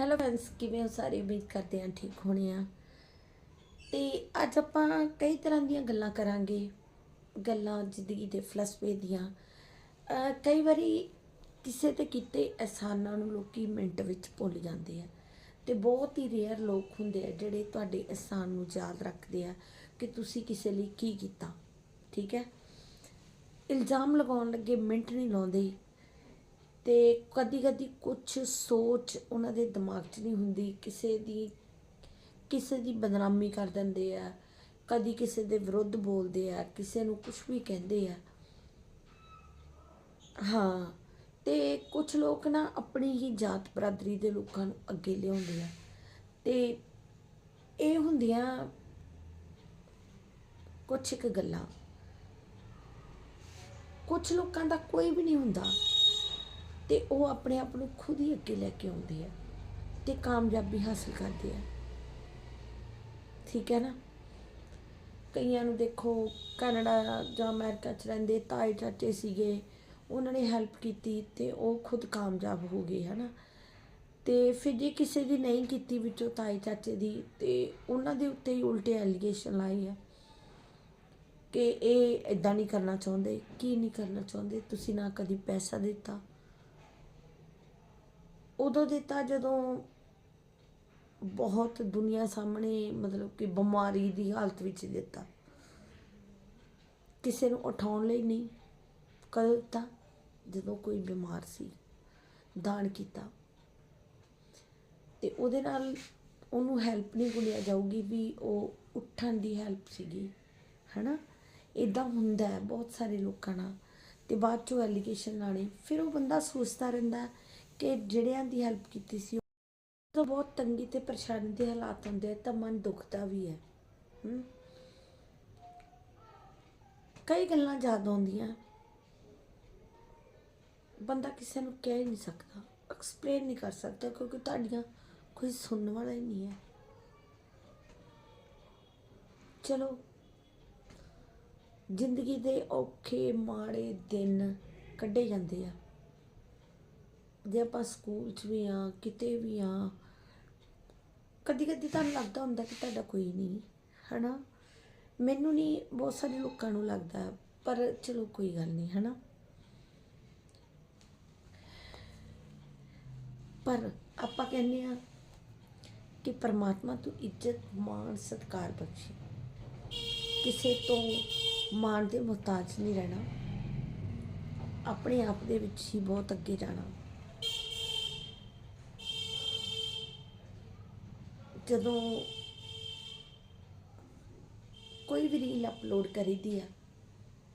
Hello friends ਕਿਵੇਂ ਹੋ ਸਾਰੇ? ਉਮੀਦ ਕਰਦੇ ਹਾਂ ਠੀਕ ਹੋਣੇ ਆ। ਤੇ ਅੱਜ ਆਪਾਂ ਕਈ ਤਰ੍ਹਾਂ ਦੀਆਂ ਗੱਲਾਂ ਕਰਾਂਗੇ। ਗੱਲਾਂ ਜ਼ਿੰਦਗੀ ਦੇ ਫਲਸਫੇ ਦੀਆਂ। ਕਈ ਵਾਰੀ ਕਿਸੇ ਤੇ ਕੀਤੇ ਅਹਿਸਾਨਾਂ ਨੂੰ ਲੋਕੀ ਮਿੰਟ ਵਿੱਚ ਭੁੱਲ ਜਾਂਦੇ ਆ। ਤੇ ਬਹੁਤ ਹੀ ਰੇਅਰ ਲੋਕ ਹੁੰਦੇ ਆ ਜਿਹੜੇ ਤੁਹਾਡੇ ਅਹਿਸਾਨ ਨੂੰ ਯਾਦ ਰੱਖਦੇ ਆ ਕਿ ਤੁਸੀਂ ਕਿਸੇ ਲਈ ਕੀ ਕੀਤਾ। ਠੀਕ ਹੈ? ਇਲਜ਼ਾਮ ਲਗਾਉਣ ਲੱਗੇ ਮਿੰਟ ਨਹੀਂ ਲਾਉਂਦੇ। ਤੇ ਕਦੀ ਕਦੀ ਕੁਝ ਸੋਚ ਉਹਨਾਂ ਦੇ ਦਿਮਾਗ 'ਚ ਨਹੀਂ ਹੁੰਦੀ। ਕਿਸੇ ਦੀ ਕਿਸੇ ਦੀ ਬਦਨਾਮੀ ਕਰ ਦਿੰਦੇ ਆ, ਕਦੀ ਕਿਸੇ ਦੇ ਵਿਰੁੱਧ ਬੋਲਦੇ ਆ, ਕਿਸੇ ਨੂੰ ਕੁਝ ਵੀ ਕਹਿੰਦੇ ਆ। ਹਾਂ, ਤੇ ਕੁਝ ਲੋਕ ਨਾ ਆਪਣੀ ਹੀ ਜਾਤ ਬਰਾਦਰੀ ਦੇ ਲੋਕਾਂ ਨੂੰ ਅੱਗੇ ਲਿਆਉਂਦੇ ਆ। ਤੇ ਇਹ ਹੁੰਦੀਆਂ ਕੁਝ ਇੱਕ ਗੱਲਾਂ। ਕੁਝ ਲੋਕਾਂ ਦਾ ਕੋਈ ਵੀ ਨਹੀਂ ਹੁੰਦਾ। ਤੇ ਉਹ ਆਪਣੇ ਆਪ ਨੂੰ ਖੁਦ ਹੀ ਅੱਗੇ ਲੈ ਕੇ ਆਉਂਦੇ ਆ ਤੇ ਕਾਮਯਾਬੀ ਹਾਸਲ ਕਰਦੇ ਆ। ਠੀਕ ਹੈ ਨਾ? ਕਈਆਂ ਨੂੰ ਦੇਖੋ, ਕੈਨੇਡਾ ਜਾਂ ਅਮਰੀਕਾ ਚ ਰਹਿੰਦੇ ਤਾਏ ਚਾਚੇ ਸੀਗੇ, ਉਹਨਾਂ ਨੇ ਹੈਲਪ ਕੀਤੀ ਤੇ ਉਹ ਖੁਦ ਕਾਮਯਾਬ ਹੋ ਗਏ ਹਨਾ ਤੇ ਫਿਰ ਜੇ ਕਿਸੇ ਦੀ ਨਹੀਂ ਕੀਤੀ ਵਿੱਚੋਂ ਤਾਏ ਚਾਚੇ ਦੀ, ਤੇ ਉਹਨਾਂ ਦੇ ਉੱਤੇ ਹੀ ਉਲਟੇ ਐਲੀਗੇਸ਼ਨ ਲਾਈ ਆ ਕਿ ਇਹ ਇਦਾਂ ਨਹੀਂ ਕਰਨਾ ਚਾਹੁੰਦੇ, ਕੀ ਨਹੀਂ ਕਰਨਾ ਚਾਹੁੰਦੇ, ਤੁਸੀਂ ਨਾ ਕਦੀ ਪੈਸਾ ਦਿੱਤਾ ਉਦੋਂ ਦਿੱਤਾ ਜਦੋਂ ਬਹੁਤ ਦੁਨੀਆ ਸਾਹਮਣੇ ਮਤਲਬ ਕਿ ਬਿਮਾਰੀ ਦੀ ਹਾਲਤ ਵਿੱਚ ਦਿੱਤਾ। ਕਿਸੇ ਨੂੰ ਉਠਾਉਣ ਲਈ ਨਹੀਂ। ਕਦੋਂ ਦਿੱਤਾ ਜਦੋਂ ਕੋਈ ਬਿਮਾਰ ਸੀ, ਦਾਨ ਕੀਤਾ। ਤੇ ਉਹਦੇ ਨਾਲ ਉਹਨੂੰ ਹੈਲਪ ਨਹੀਂ ਗੁਣਿਆ ਜਾਊਗੀ ਵੀ ਉਹ ਉੱਠਣ ਦੀ ਹੈਲਪ ਸੀਗੀ, ਹੈਨਾ? ਇਦਾਂ ਹੁੰਦਾ ਹੈ ਬਹੁਤ ਸਾਰੇ ਲੋਕਾਂ ਨਾਲ। ਤੇ ਬਾਅਦ ਚੋਂ ਐਲੀਗੇਸ਼ਨ ਲਾਣੇ ਫਿਰ ਉਹ ਬੰਦਾ ਸੋਚਦਾ ਰਹਿੰਦਾ ਕਿ ਜਿਹੜਿਆਂ ਦੀ ਹੈਲਪ ਕੀਤੀ ਸੀ ਜਦੋਂ ਬਹੁਤ ਤੰਗੀ ਤੇ ਪਰੇਸ਼ਾਨੀ ਦੇ ਹਾਲਾਤ ਹੁੰਦੇ ਆ, ਤਾਂ ਮਨ ਦੁਖਦਾ ਵੀ ਹੈ। ਕਈ ਗੱਲਾਂ ਯਾਦ ਆਉਂਦੀਆਂ। ਬੰਦਾ ਕਿਸੇ ਨੂੰ ਕਹਿ ਹੀ ਨਹੀਂ ਸਕਦਾ ਐਕਸਪਲੇਨ ਨਹੀਂ ਕਰ ਸਕਦਾ, ਕਿਉਂਕਿ ਤੁਹਾਡੀਆਂ ਕੋਈ ਸੁਣਨ ਵਾਲਾ ਹੀ ਨਹੀਂ ਹੈ। ਚਲੋ, ਜ਼ਿੰਦਗੀ ਦੇ ਔਖੇ ਮਾੜੇ ਦਿਨ ਕੱਢੇ ਜਾਂਦੇ ਆ। ਜੇ ਆਪਾਂ ਸਕੂਲ 'ਚ ਵੀ ਆ ਕਿਤੇ ਵੀ ਆ ਕਦੀ ਕਦੀ ਤੁਹਾਨੂੰ ਲੱਗਦਾ ਹੁੰਦਾ ਕਿ ਤੁਹਾਡਾ ਕੋਈ ਨਹੀਂ, ਹਨਾ? ਮੈਨੂੰ ਨਹੀਂ, ਬਹੁਤ ਸਾਰੇ ਲੋਕਾਂ ਨੂੰ ਲੱਗਦਾ, ਪਰ ਚਲੋ ਕੋਈ ਗੱਲ ਨਹੀਂ, ਹਨਾ? ਪਰ ਆਪਾਂ ਕਹਿੰਦੇ ਆ ਕਿ ਪਰਮਾਤਮਾ ਤੂੰ ਇੱਜ਼ਤ, ਮਾਣ, ਸਤਿਕਾਰ ਬਖਸ਼ੇ। ਕਿਸੇ ਤੋਂ ਮਾਣ ਦੇ ਮੁਹਤਾਜ ਨਹੀਂ ਰਹਿਣਾ। ਆਪਣੇ ਆਪ ਦੇ ਵਿੱਚ ਹੀ ਬਹੁਤ ਅੱਗੇ ਜਾਣਾ। ਜਦੋਂ ਕੋਈ ਵੀ ਰੀਲ ਅਪਲੋਡ ਕਰੀਦੀ ਆ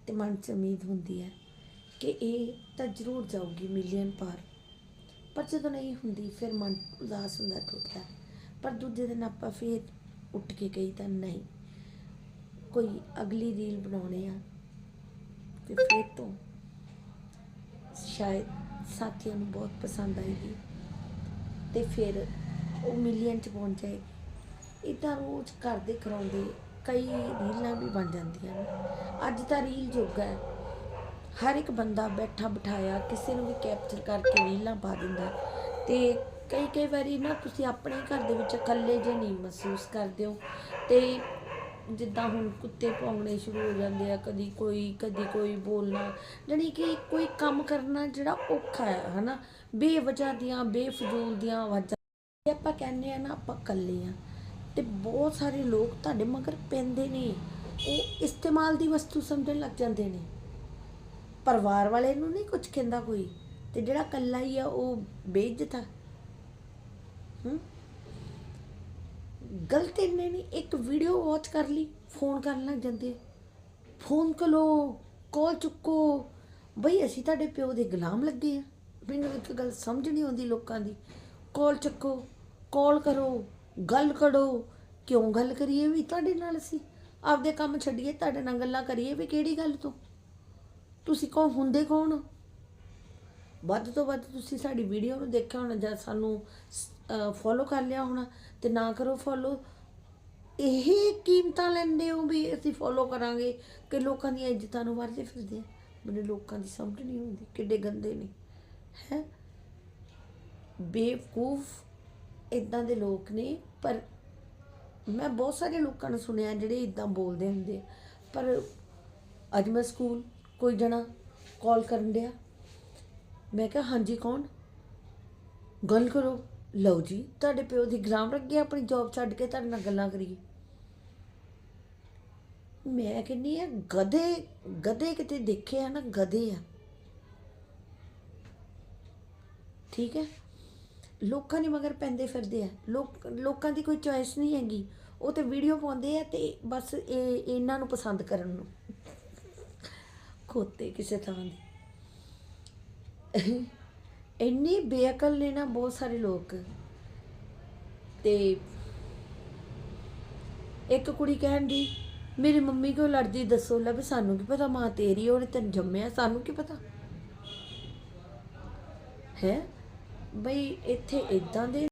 ਤੇ ਮਨ 'ਚ ਉਮੀਦ ਹੁੰਦੀ ਹੈ ਕਿ ਇਹ ਤਾਂ ਜ਼ਰੂਰ ਜਾਊਗੀ ਮਿਲੀਅਨ ਪਾਰ। ਪਰ ਜਦੋਂ ਨਹੀਂ ਹੁੰਦੀ, ਫਿਰ ਮਨ ਉਦਾਸ ਹੁੰਦਾ ਟੁੱਟਦਾ। ਪਰ ਦੂਜੇ ਦਿਨ ਆਪਾਂ ਫਿਰ ਉੱਠ ਕੇ ਕਹੀ ਤਾਂ ਨਹੀਂ, ਕੋਈ ਅਗਲੀ ਰੀਲ ਬਣਾਉਣੇ ਆ ਤੇ ਫਿਰ ਤੋਂ ਸ਼ਾਇਦ ਸਾਥੀਆਂ ਨੂੰ ਬਹੁਤ ਪਸੰਦ ਆਏਗੀ ਤੇ ਫਿਰ ਉਹ ਮਿਲੀਅਨ ਚ ਪਹੁੰਚ ਜਾਏਗੀ ਇਦਾਂ ਰੋਜ਼ ਕਰਦੇ ਕਰਾਉਂਦੇ, ਕਈ ਰੀਲਾਂ ਵੀ ਬਣ ਜਾਂਦੀਆਂ ਨੇ। ਅੱਜ ਤਾਂ ਰੀਲ ਯੁੱਗ ਹੈ। ਹਰ ਇੱਕ ਬੰਦਾ ਬੈਠਾ ਬਿਠਾਇਆ, ਕਿਸੇ ਨੂੰ ਵੀ ਕੈਪਚਰ ਕਰਕੇ ਰੀਲਾਂ ਪਾ ਦਿੰਦਾ। ਤੇ ਕਈ ਕਈ ਵਾਰੀ ਨਾ ਤੁਸੀਂ ਆਪਣੇ ਘਰ ਦੇ ਵਿੱਚ ਇਕੱਲੇ ਜਿਹੇ ਨਹੀਂ ਮਹਿਸੂਸ ਕਰਦੇ ਹੋ। ਤੇ ਜਿੱਦਾਂ ਹੁਣ ਕੁੱਤੇ ਭੌਂਕਣੇ ਸ਼ੁਰੂ ਹੋ ਜਾਂਦੇ ਆ, ਕਦੀ ਕੋਈ ਕਦੀ ਕੋਈ ਬੋਲਣਾ। ਜਾਣੀ ਕਿ ਕੋਈ ਕੰਮ ਕਰਨਾ ਜਿਹੜਾ ਔਖਾ ਹੈ, ਹਨਾ? ਬੇਵਜ੍ਹਾ ਦੀਆਂ, ਬੇਫਜ਼ੂਲ ਦੀਆਂ ਆਵਾਜ਼ਾਂ। ਜੇ ਆਪਾਂ ਕਹਿੰਦੇ ਆ ਨਾ ਆਪਾਂ ਇਕੱਲੇ ਆ, ਤੇ ਬਹੁਤ ਸਾਰੇ ਲੋਕ ਤੁਹਾਡੇ ਮਗਰ ਪੈਂਦੇ ਨੇ। ਉਹ ਇਸਤੇਮਾਲ ਦੀ ਵਸਤੂ ਸਮਝਣ ਲੱਗ ਜਾਂਦੇ ਨੇ। ਪਰਿਵਾਰ ਵਾਲੇ ਨੂੰ ਨਹੀਂ ਕੁਝ ਕਹਿੰਦਾ ਕੋਈ, ਤੇ ਜਿਹੜਾ ਇਕੱਲਾ ਹੀ ਆ, ਉਹ ਬੇਇੱਜ਼ਤ ਆ। ਹੂੰ? ਗਲਤ ਇਹਨੇ ਨਹੀਂ, ਇੱਕ ਵੀਡੀਓ ਵਾਚ ਕਰ ਲਈ ਫੋਨ ਕਰਨ ਲੱਗ ਜਾਂਦੇ ਫੋਨ ਕਰੋ ਕਾਲ ਚੁੱਕੋ। ਬਈ ਅਸੀਂ ਤੁਹਾਡੇ ਪਿਓ ਦੇ ਗੁਲਾਮ ਲੱਗੇ ਆ। ਮੈਨੂੰ ਇੱਕ ਗੱਲ ਸਮਝ ਨਹੀਂ ਆਉਂਦੀ ਲੋਕਾਂ ਦੀ। ਕਾਲ ਚੱਕੋ। ਕਾਲ ਕਰੋ, ਗੱਲ ਕਰੋ। ਕਿਉਂ ਗੱਲ ਕਰੀਏ ਵੀ ਤੁਹਾਡੇ ਨਾਲ ਅਸੀਂ? ਆਪਦੇ ਕੰਮ ਛੱਡੀਏ, ਤੁਹਾਡੇ ਨਾਲ ਗੱਲਾਂ ਕਰੀਏ ਵੀ ਕਿਹੜੀ ਗੱਲ ਤੋਂ? ਤੁਸੀਂ ਕੌਣ, ਹੁੰਦੇ ਕੌਣ? ਵੱਧ ਤੋਂ ਵੱਧ ਤੁਸੀਂ ਸਾਡੀ ਵੀਡੀਓ ਨੂੰ ਦੇਖਿਆ ਹੋਣਾ ਜਾਂ ਸਾਨੂੰ ਫੋਲੋ ਕਰ ਲਿਆ ਹੋਣਾ ਤੇ ਨਾ ਕਰੋ ਫੋਲੋ ਇਹ ਕੀਮਤਾਂ ਲੈਂਦੇ ਹੋ ਵੀ ਅਸੀਂ ਫੋਲੋ ਕਰਾਂਗੇ ਕਿ ਲੋਕਾਂ ਦੀਆਂ ਇੱਜ਼ਤਾਂ ਨੂੰ ਵਰਦੇ ਫਿਰਦੇ ਆ? ਮੈਨੂੰ ਲੋਕਾਂ ਦੀ ਸਮਝ ਨਹੀਂ ਆਉਂਦੀ, ਕਿੱਡੇ ਗੰਦੇ ਨੇ। ਹੈ? ਬੇਵਕੂਫ ਇਦਾਂ ਦੇ ਲੋਕ ਨੇ, ਪਰ ਮੈਂ ਬਹੁਤ ਸਾਰੇ ਲੋਕਾਂ ਨੂੰ ਸੁਣਿਆ ਜਿਹੜੇ ਇਦਾਂ ਬੋਲਦੇ ਹੁੰਦੇ ਪਰ ਅੱਜ ਮੈਂ ਸਕੂਲ ਕੋਈ ਜਣਾ ਕਾਲ ਕਰਨ ਡਿਆ। ਮੈਂ ਕਿਹਾ, ਹਾਂਜੀ, ਕੌਣ? ਗੱਲ ਕਰੋ। ਲਓ ਜੀ, ਤੁਹਾਡੇ ਪਿਓ ਦੀ ਐਗਜ਼ਾਮ ਰੱਖਿਆ ਆਪਣੀ ਜੌਬ ਛੱਡ ਕੇ ਤੁਹਾਡੇ ਨਾਲ ਗੱਲਾਂ ਕਰੀਏ। ਮੈਂ ਕਹਿੰਦੀ ਆ, ਗਧੇ ਗਧੇ ਕਿਤੇ ਦੇਖੇ ਆ ਨਾ, ਗਧੇ ਆ। ਠੀਕ ਹੈ? ਲੋਕਾਂ ਦੇ ਮਗਰ ਪੈਂਦੇ ਫਿਰਦੇ ਆ। ਲੋਕ, ਲੋਕਾਂ ਦੀ ਕੋਈ ਚੋਇਸ ਨਹੀਂ ਹੈਗੀ। ਉਹ ਤੇ ਵੀਡੀਓ ਪਾਉਂਦੇ ਆ ਤੇ ਬਸ ਇਹ, ਇਹਨਾਂ ਨੂੰ ਪਸੰਦ ਕਰਨ ਨੂੰ। ਖੋਤੇ ਕਿਸੇ ਥਾਂ ਦੇ। ਇੰਨੀ ਬੇਅਕਲ ਨੇ ਨਾ ਬਹੁਤ ਸਾਰੇ ਲੋਕ। ਤੇ ਇੱਕ ਕੁੜੀ ਕਹਿਣ ਦੀ, ਮੇਰੀ ਮੰਮੀ ਕਿਉਂ ਲੜਦੀ? ਦੱਸੋ ਲੈ ਵੀ ਸਾਨੂੰ ਕੀ ਪਤਾ? ਮਾਂ ਤੇਰੀ ਉਹਨੇ ਤੈਨੂੰ ਜੰਮਿਆ, ਸਾਨੂੰ ਕੀ ਪਤਾ? ਹੈ? ਬਈ ਇੱਥੇ ਇੱਦਾਂ ਦੇ